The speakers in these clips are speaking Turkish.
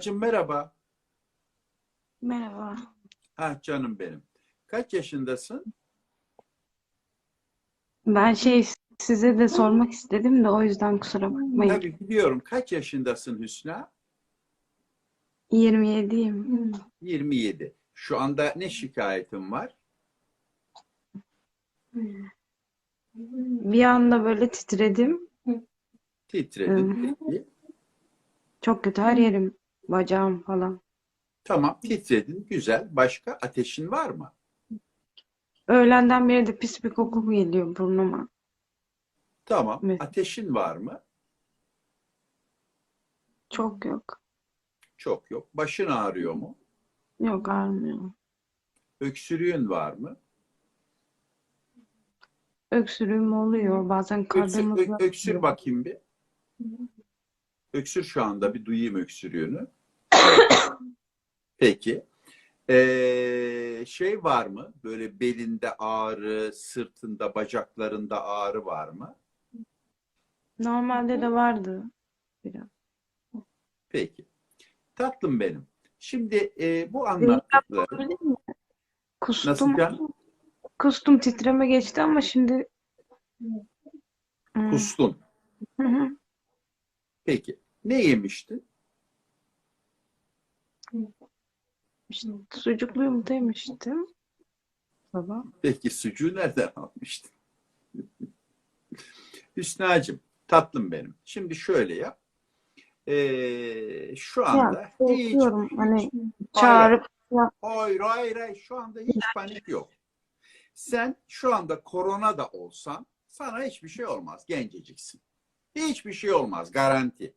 Hüsna'cığım merhaba. Merhaba. Ha canım benim. Kaç yaşındasın? Ben şey size de sormak istedim de o yüzden kusura bakmayın. Tabii biliyorum. Kaç yaşındasın Hüsna? 27'yim. 27. Şu anda ne şikayetin var? Bir anda böyle titredim. Titredin. Peki. Çok kötü her yerim, bacağım falan. Tamam titredin. Güzel. Başka ateşin var mı? Öğlenden beri de pis bir koku geliyor burnuma. Tamam. Evet. Ateşin var mı? Çok yok. Çok yok. Başın ağrıyor mu? Yok ağrımıyor. Öksürüğün var mı? Öksürüğüm oluyor. Bazen Öksür, karnım ö- öksür bakayım bir. Öksür şu anda bir duyayım öksürüğünü. Peki. Ee, şey var mı? Böyle belinde ağrı, sırtında, bacaklarında ağrı var mı? Normalde de vardı biraz. Peki. Tatlım benim. Şimdi e, bu anlattıkları Olabilir mi? Kustum. nasıl can? Kustum titreme geçti ama şimdi Hmm. Kustun. Hı hı. Peki. Ne yemiştin? İşte sucuklu yumurta yemiştim. Sabah. Peki sucuğu nereden almıştın? Hüsna'cığım, tatlım benim. Şimdi şöyle yap. Ee, şu anda Ya, hiç. Hani Hayır. çağırıp ya, Hayır, hayır, hayır. Şu anda hiç panik yok. Sen şu anda korona da olsan sana hiçbir şey olmaz. Genceciksin. Hiçbir şey olmaz. Garanti.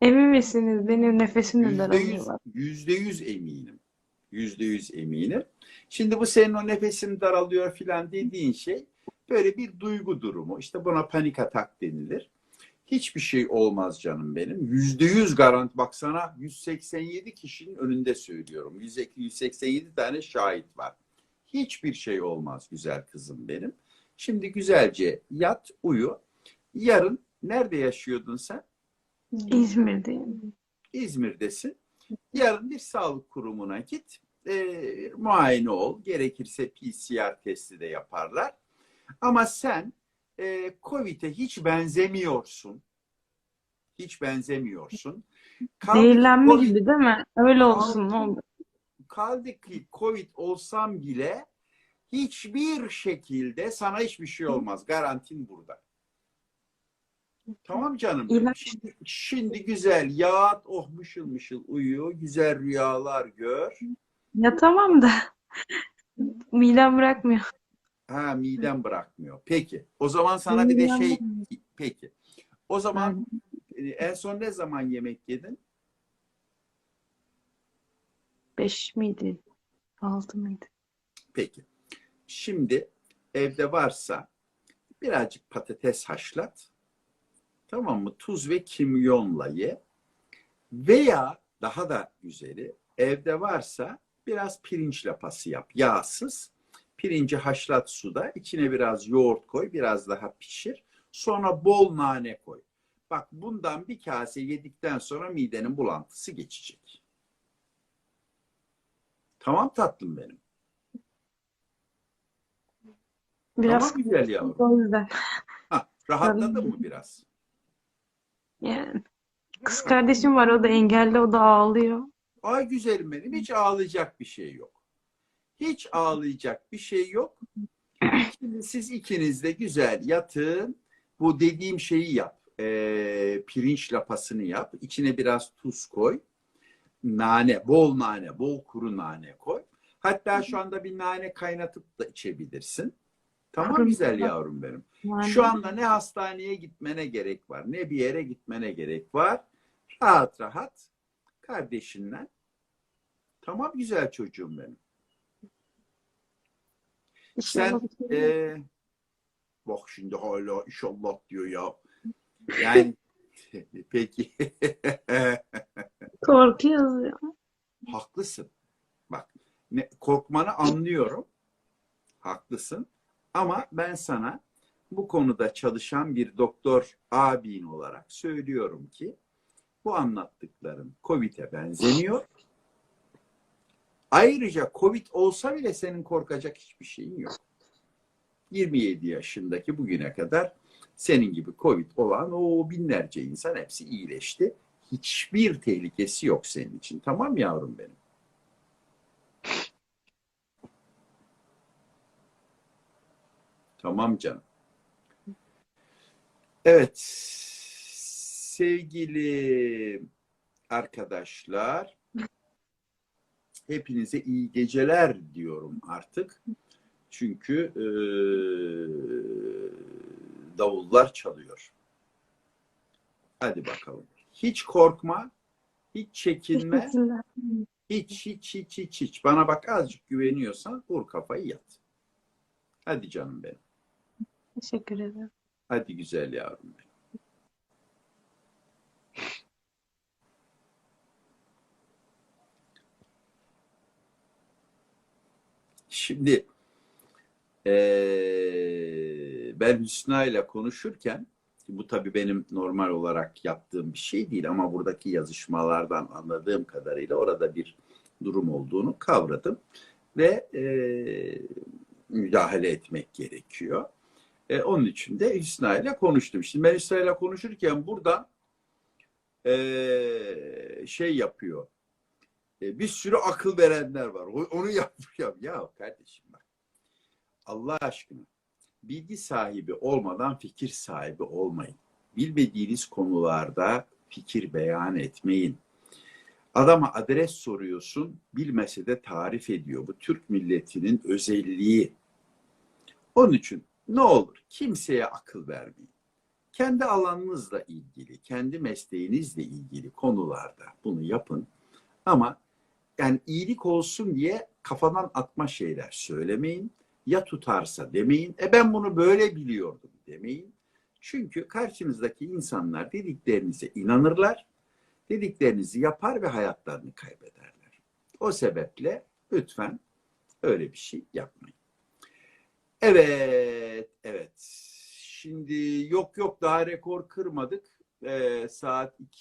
emin misiniz? Benim nefesim de daralıyor. yüzde yüz eminim. Yüzde yüz eminim. Şimdi bu senin o nefesin daralıyor filan dediğin şey böyle bir duygu durumu. İşte buna panik atak denilir. Hiçbir şey olmaz canım benim. Yüzde yüz garanti. Bak sana 187 kişinin önünde söylüyorum. 100 187 tane şahit var. Hiçbir şey olmaz güzel kızım benim. Şimdi güzelce yat, uyu. Yarın nerede yaşıyordun sen? İzmir'deyim. İzmir'desin. Yarın bir sağlık kurumuna git. E, muayene ol. Gerekirse PCR testi de yaparlar. Ama sen e, COVID'e hiç benzemiyorsun. Hiç benzemiyorsun. Kaldı Zehirlenme COVID gibi değil mi? Öyle olsun. olur. kaldı ki Covid olsam bile hiçbir şekilde sana hiçbir şey olmaz. Garantin burada. Tamam canım. Şimdi, şimdi güzel yat, oh mışıl mışıl uyu, güzel rüyalar gör. Ya tamam da midem bırakmıyor. Ha midem bırakmıyor. Peki. O zaman sana bir de Midem şey peki. O zaman e, en son ne zaman yemek yedin? Beş miydi? Altı mıydı? Peki. Şimdi evde varsa birazcık patates haşlat. Tamam mı? Tuz ve kimyonla ye. Veya daha da güzeli evde varsa biraz pirinç lapası yap. Yağsız. Pirinci haşlat suda. içine biraz yoğurt koy. Biraz daha pişir. Sonra bol nane koy. Bak bundan bir kase yedikten sonra midenin bulantısı geçecek. Tamam tatlım benim. Biraz Tamam güzel yavrum. o yüzden. Ha, rahatladın mı biraz? Yani kız kardeşim var o da engelli o da ağlıyor. Ay güzelim benim. Hiç ağlayacak bir şey yok. Hiç ağlayacak bir şey yok. Şimdi siz ikiniz de güzel yatın. Bu dediğim şeyi yap. Ee, pirinç lapasını yap. İçine biraz tuz koy. Nane, bol nane, bol kuru nane koy. Hatta şu anda bir nane kaynatıp da içebilirsin. Tamam güzel yavrum benim. Yani Şu anda ne hastaneye gitmene gerek var, ne bir yere gitmene gerek var. Rahat rahat kardeşinle. Tamam güzel çocuğum benim. Sen inşallah şey e, bak şimdi hala inşallah diyor ya. Yani peki korkuyoruz ya. haklısın. Bak ne, korkmanı anlıyorum. Haklısın. Ama ben sana bu konuda çalışan bir doktor abin olarak söylüyorum ki bu anlattıklarım COVID'e benzemiyor. Ayrıca COVID olsa bile senin korkacak hiçbir şeyin yok. 27 yaşındaki bugüne kadar senin gibi COVID olan o binlerce insan hepsi iyileşti. Hiçbir tehlikesi yok senin için. Tamam yavrum benim. Tamam canım. Evet. Sevgili arkadaşlar hepinize iyi geceler diyorum artık. Çünkü e, davullar çalıyor. Hadi bakalım. Hiç korkma, hiç çekinme, hiç hiç hiç hiç hiç. Bana bak azıcık güveniyorsan vur kafayı yat. Hadi canım benim. Teşekkür ederim. Hadi güzel yavrum benim. Şimdi eee, ben Hüsna ile konuşurken bu tabii benim normal olarak yaptığım bir şey değil ama buradaki yazışmalardan anladığım kadarıyla orada bir durum olduğunu kavradım ve eee, müdahale etmek gerekiyor. E, onun için de Hüsna ile konuştum. Şimdi ben Hüsna ile konuşurken burada e, şey yapıyor. E, bir sürü akıl verenler var. Onu yapıyor. Ya kardeşim bak. Allah aşkına bilgi sahibi olmadan fikir sahibi olmayın. Bilmediğiniz konularda fikir beyan etmeyin. Adama adres soruyorsun, bilmese de tarif ediyor. Bu Türk milletinin özelliği. Onun için ne olur kimseye akıl vermeyin. Kendi alanınızla ilgili, kendi mesleğinizle ilgili konularda bunu yapın. Ama yani iyilik olsun diye kafadan atma şeyler söylemeyin. Ya tutarsa demeyin. E ben bunu böyle biliyordum demeyin. Çünkü karşınızdaki insanlar dediklerinize inanırlar. Dediklerinizi yapar ve hayatlarını kaybederler. O sebeple lütfen öyle bir şey yapmayın. Evet, evet. Şimdi yok yok daha rekor kırmadık. Ee, saat